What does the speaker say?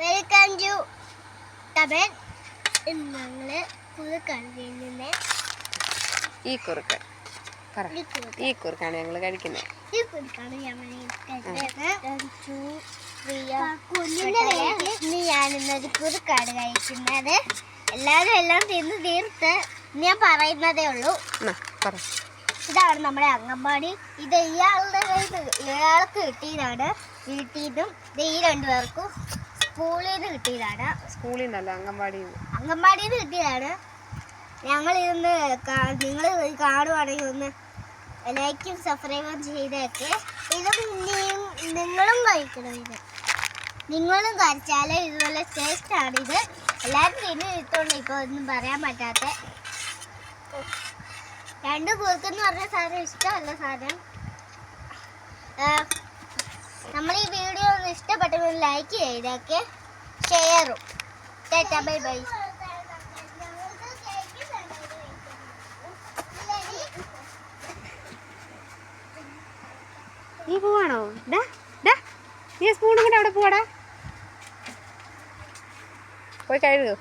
Welcome to ഇന്ന് ഞങ്ങൾ കഴിക്കുന്നത് ഈ കുറുക്ക്. പറ. ഈ കുറുക്ക്. ഈ കുറുക്കാണ് ഞങ്ങൾ കഴിക്കുന്നത് ഈ ഞങ്ങൾ ഇന്ന് ഞാൻ ഇന്നൊരു കുറുക്കാണ് കഴിക്കുന്നത് എല്ലാവരും എല്ലാം തിന്ന് തീർത്ത് ഞാൻ പറയുന്നതേ ഉള്ളൂ പറ ഇതാണ് നമ്മുടെ അംഗൻവാടി ഇത് ഇയാളുടെ ഇയാൾക്ക് കിട്ടിയതാണ് വീട്ടിൽ നിന്നും ഇത് ഈ രണ്ടുപേർക്കും സ്കൂളിൽ നിന്ന് കിട്ടിയതാണ്. സ്കൂളിൽ നിന്നല്ല അംഗൻവാടിയിൽ നിന്ന് അംഗൻവാടിയിൽ നിന്ന് കിട്ടിയതാണ് ഞങ്ങൾ ഇന്ന് നിങ്ങൾ കാണുവാണെങ്കിൽ ഒന്ന് ലൈക്കും സബ്സ്ക്രൈബും ചെയ്തേക്ക്. ഇത് നിങ്ങളും കഴിക്കണം ഇത്. നിങ്ങളും കഴിച്ചാൽ ഇതുപോലെ ടേസ്റ്റാണ് ഇത്. എല്ലാവരും ഇനി ഇട്ടുകൊണ്ട് ഇപ്പോൾ ഒന്നും പറയാൻ പറ്റാത്ത. രണ്ട് കുറുക്കെന്ന് പറഞ്ഞ സാധനം ഇഷ്ടമല്ല സാധനം നമ്മൾ ഈ വീഡിയോ ഒന്ന് ഇഷ്ടപ്പെട്ടെങ്കിൽ ലൈക്ക് ചെയ്തൊക്കെ ഷെയറും ടാറ്റാ ബൈ ബൈ നീ പോവാണോ? ഡാ ഡാ. നീ സ്പൂണും കൂടെ അവിടെ പോവാടാ. പോയി കഴുകൂ.